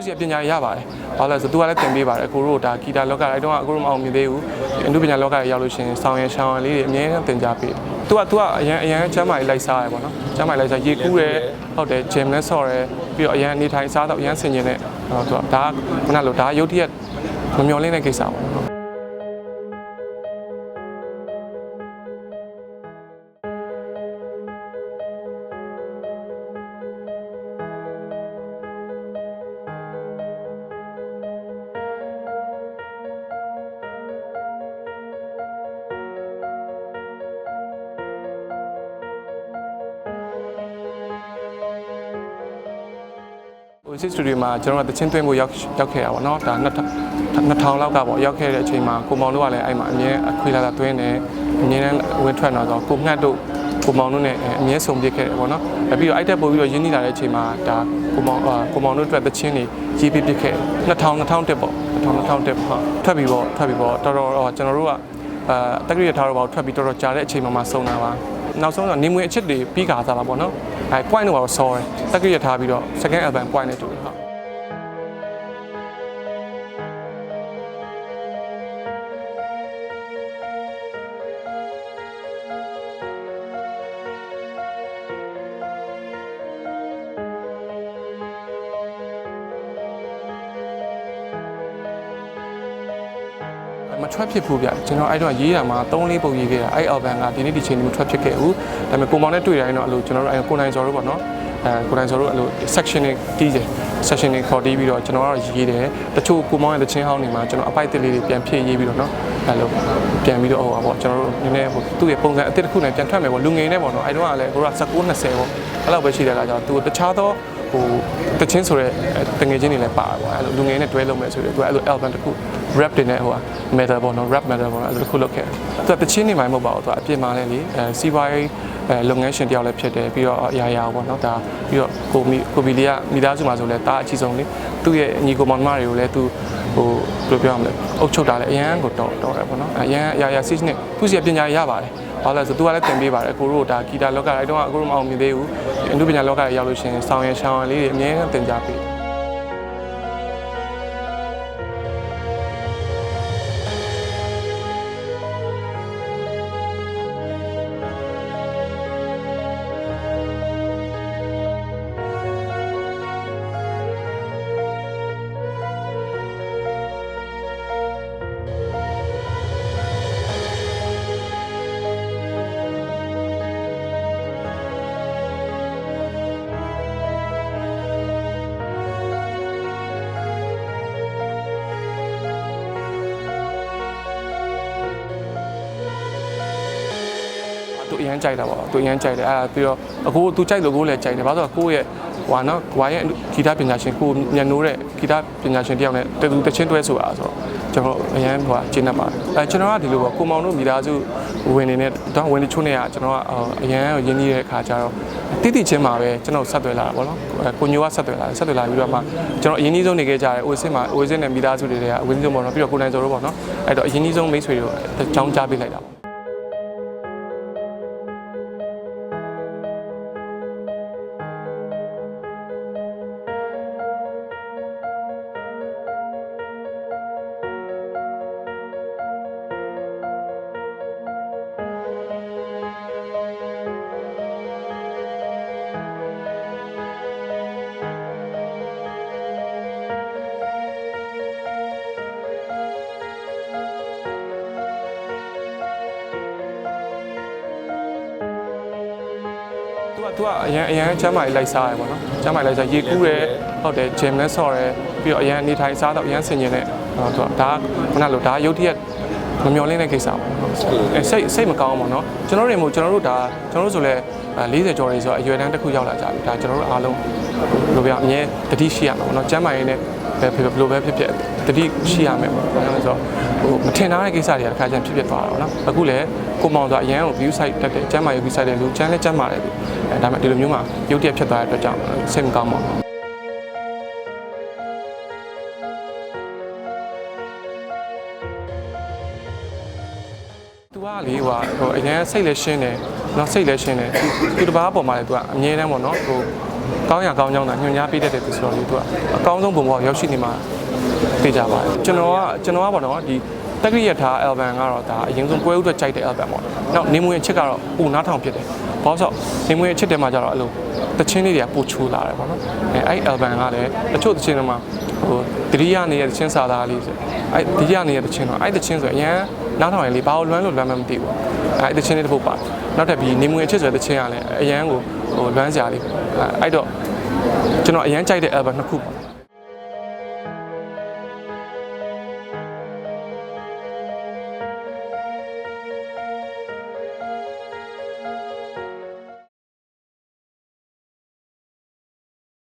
သူစီပညာရပါတယ်။ဘာလို့လဲဆိုသူကလည်းသင်ပေးပါတယ်။ကိုတို့ဒါဂီတာလောကအဲ့တော့အကိုတို့မအောင်မြင်သေးဘူး။အမှုပညာလောကရောက်လို့ရှိရင်ဆောင်းရယ်ရှောင်းရယ်လေးတွေအမြဲတမ်းသင်ကြားပေး။သူကသူကအရန်အရန်ချမ်းမာရေးလိုက်စားရယ်ပေါ့နော်။ချမ်းမာရေးလိုက်စားရေကူးရယ်ဟုတ်တယ်ဂျင်လည်းဆော့ရယ်ပြီးတော့အရန်အနေထိုင်စားတော့အရန်ဆင်ကျင်တဲ့ဟောသူကဒါကခုနလိုဒါရုပ်တရက်မမျော်လင့်တဲ့ကိစ္စပေါ့ နော်။ဟိုစစ်စတူဒီယိုမှာကျွန်တော်တို့တချင်းသွင်းဖို့ရောက်ရောက်ခဲ့တာပေါ့နော်ဒါ2000လောက်ကပေါ့ရောက်ခဲ့တဲ့အချိန်မှာကိုမောင်တို့ကလည်းအဲ့မှာအမြဲအခွေလာလာသွင်းတယ်အမြဲတမ်းဝင်ထွက်လာတော့ကိုငှက်တို့ကိုမောင်တို့နဲ့အမြဲဆုံပြစ်ခဲ့တယ်ပေါ့နော်အပြီးတော့အဲ့တက်ပို့ပြီးတော့ရင်းနှီးလာတဲ့အချိန်မှာဒါကိုမောင်ကိုမောင်တို့အတွက်တချင်းတွေကြီးပြစ်ပြစ်ခဲ့2000 2000တက်ပေါ့2000 2000တက်ပေါ့ထွက်ပြီးပေါ့ထွက်ပြီးပေါ့တော်တော်ကျွန်တော်တို့ကအာတက္ကရာထားတော့ပေါ့ထွက်ပြီးတော်တော်ကြာတဲ့အချိန်မှာမှဆုံတာပါ နောက်ဆုံးတော့နေမွေအချစ်တွေပြီးကာစားတာပေါ့နော်အဲ point တော့ဆော်တယ်တက္ကရာထားပြီးတော့ second album point နဲ့တူတယ် မထွက်ဖြစ်ဘူးဗျကျွန်တော်အဲ့တော့ရေးတာမှာ3လေးပုံရေးခဲ့တာအဲ့ album ကဒီနေ့ဒီချိန်นี้မထွက်ဖြစ်ခဲ့ဘူးဒါပေမဲ့ကိုမောင်နဲ့တွေ့တိုင်းတော့အဲ့လိုကျွန်တော်တို့အဲ့ကိုနိုင်စော်တို့ပေါ့နော်အဲကိုနိုင်စော်တို့အဲ့လို section တွေတီးတယ် section တွေခေါ်တီးပြီးတော့ကျွန်တော်ကတော့ရေးတယ်တချို့ကိုမောင်ရဲ့တချင်းဟောင်းတွေမှာကျွန်တော်အပိုက်တစ်လေးတွေပြန်ဖြည့်ရေးပြီးတော့နော်အဲ့လိုပြန်ပြီးတော့ဟိုပါပေါ့ကျွန်တော်တို့နည်းနည်းဟိုသူ့ရဲ့ပုံစံအသစ်တစ်ခုနဲ့ပြန်ထွက်မယ်ပေါ့လူငယ်နဲ့ပေါ့နော်အဲ့တော့ကလည်းကိုက19 20ပေါ့အဲ့လောက်ပဲရှိတဲ့အခါကျတော့သူတခြားသော ဟိုတချင်းဆိုတဲ့တငယ်ချင်းတွေလည်းပါတယ်ပေါ့အဲ့လိုလူငယ်နဲ့တွဲလုပ်မယ်ဆိုတော့သူအဲ့လို album တစ်ခု rap တွေနဲ့ဟို metal ပေါ့နော် rap metal ပေါ့နော်အဲ့လိုတစ်ခုလုပ်ခဲ့တယ်သူကတချင်းနေမှမဟုတ်ပါဘူးသူကအပြစ်မှာလည်းလေအဲစီးပွားရေးအဲလုပ်ငန်းရှင်တယောက်လည်းဖြစ်တယ်ပြီးတော့အရာရာပေါ့နော်ဒါပြီးတော့ကိုမီကိုဘီလီကမိသားစုမှာဆိုလဲတားအချီဆုံးလေသူ့ရဲ့ညီကိုမောင်မတွေကိုလည်းသူဟိုဘယ်လိုပြောရမလဲအုပ်ချုပ်တာလည်းအရန်ကိုတော်တော်တယ်ပေါ့နော်အရန်အရာရာ six နဲ့သူစီပညာရပါတယ် ဘာလို့လဲဆိုသူကလည်းသင်ပေးပါတယ်ကိုတို့ဒါဂီတာလောကအဲ့တော့အကိုတို့မအောင်မြင်သေးဘူးအမှုပညာလောကရောက်လို့ရှိရင်ဆောင်းရယ်ရှောင်းရယ်လေးတွေအမြဲတမ်းသင်ကြားပေး ရန်ကြိုက်တာပေါ့သူအရန်ကြိုက်တယ်အဲ့ဒါပြီးတော့အကိုသူကြိုက်လို့ကိုလည်းကြိုက်တယ်ဘာလို့လဲဆိုတော့ကိုရဲ့ဟွာနော်ဝါရဲ့ဂီတပညာရှင်ကိုညံနိုးတဲ့ဂီတပညာရှင်တယောက်နဲ့တူတူတချင်းတွဲဆိုတာဆိုတော့ကျွန်တော်အရန်ဟွာကျင်းနေပါတယ်အဲကျွန်တော်ကဒီလိုပေါ့ကိုမောင်တို့မိသားစုဝင်နေနဲ့တော့ဝင်နေချုံးနေရကျွန်တော်ကအရန်ရင်းနှီးတဲ့အခါကျတော့တိတိချင်းမှာပဲကျွန်တော်ဆက်သွယ်လာတာပေါ့နော်ကိုညိုကဆက်သွယ်လာတယ်ဆက်သွယ်လာပြီးတော့မှကျွန်တော်အရင်ကြီးဆုံးနေခဲ့ကြတယ်အိုစစ်မှာအိုစစ်နဲ့မိသားစုတွေတွေကအဝင်ကြီးဆုံးပေါ့နော်ပြီးတော့ကိုနိုင်စော်တို့ပေါ့နော်အဲ့တော့အရင်ကြီးဆုံးမိတ်ဆွေတို့အကြောင်းကြားပေးလိုက်တာပေါ့ သူကသူကအရန်အရန်ချမ်းမာရေးလိုက်စားရပေါ့နော်ချမ်းမာရေးလိုက်စားရေကူးတယ်ဟုတ်တယ်ဂျင်လည်းဆော့တယ်ပြီးတော့အရန်အနေထိုင်စားတော့အရန်ဆင်ကျင်တဲ့ဟောသူကဒါကခုနလိုဒါရုပ်တရက်မမျော်လင့်တဲ့ကိစ္စပေါ့အဲစိတ်စိတ်မကောင်းဘူးပေါ့နော်ကျွန်တော်တွေမို့ကျွန်တော်တို့ဒါကျွန်တော်တို့ဆိုလဲ40ကျော်တွေဆိုတော့အရွယ်တန်းတစ်ခုရောက်လာကြပြီဒါကျွန်တော်တို့အားလုံးဘယ်လိုပြောအမြဲတတိရှိရမှာပေါ့နော်ချမ်းမာရေးနဲ့ ပဲဖြစ်ဖြစ်ဘလို့ပဲဖြစ်ဖြစ်တတိရှိရမယ်ပေါ့နော်ဆိုတော့ဟိုမထင်တာတဲ့ကိစ္စတွေကတစ်ခါကျရင်ဖြစ်ဖြစ်သွားတာပေါ့နော်အခုလည်းကိုမောင်ဆိုအရန်ကို view site တက်တယ်ကျမ်းမာရေး view site တယ်လူကျမ်းလည်းကျမ်းမာတယ်ပြီအဲဒါပေမဲ့ဒီလိုမျိုးမှာရုပ်တရက်ဖြစ်သွားတဲ့အတွက်ကြောင့်စိတ်မကောင်းပါဘူးကလေဟိုအရင်စိတ်လည်းရှင်းတယ်နော်စိတ်လည်းရှင်းတယ်သူတပားအပေါ်မှာလည်းသူကအမြဲတမ်းပေါ့နော်ဟို ကောင်းရကောင်းကြောင်းတာညွှန်ကြားပေးတတ်တဲ့သူဆိုတော့လေသူကအကောင်းဆုံးပုံပေါ်ရောက်ရှိနေမှာသိကြပါတယ်ကျွန်တော်ကကျွန်တော်ကပေါ့နော်ဒီတက္ကရာထား album ကတော့ဒါအရင်ဆုံးပွဲဥအတွက်ကြိုက်တဲ့ album ပေါ့နောက်နေမွေအချစ်ကတော့ပူနားထောင်ဖြစ်တယ်ဘာလို့ဆိုနေမွေအချစ်တဲမှာကျတော့အဲ့လိုတချင်းလေးတွေကပိုချိုးလာတယ်ပေါ့နော်အဲအဲ့ album ကလည်းတချို့တချင်းတွေမှာဟိုတတိယနေတဲ့တချင်းစာသားလေးဆိုအဲ့တတိယနေတဲ့တချင်းတော့အဲ့တချင်းဆိုအရင်နားထောင်ရင်လေဘာလို့လွမ်းလို့လွမ်းမှမသိဘူးအဲ့တချင်းလေးတစ်ပုတ်ပါတယ်နောက်ထပ်ပြီးနေမွေအချစ်ဆိုတဲ့တချင်းကလည်းအရန်ကိုဟိုလွမ်းစရာလေးအဲ့အဲ့တော့ ကျွန်တော်အရန်ကြိုက်တဲ့ album နှစ်ခုပါ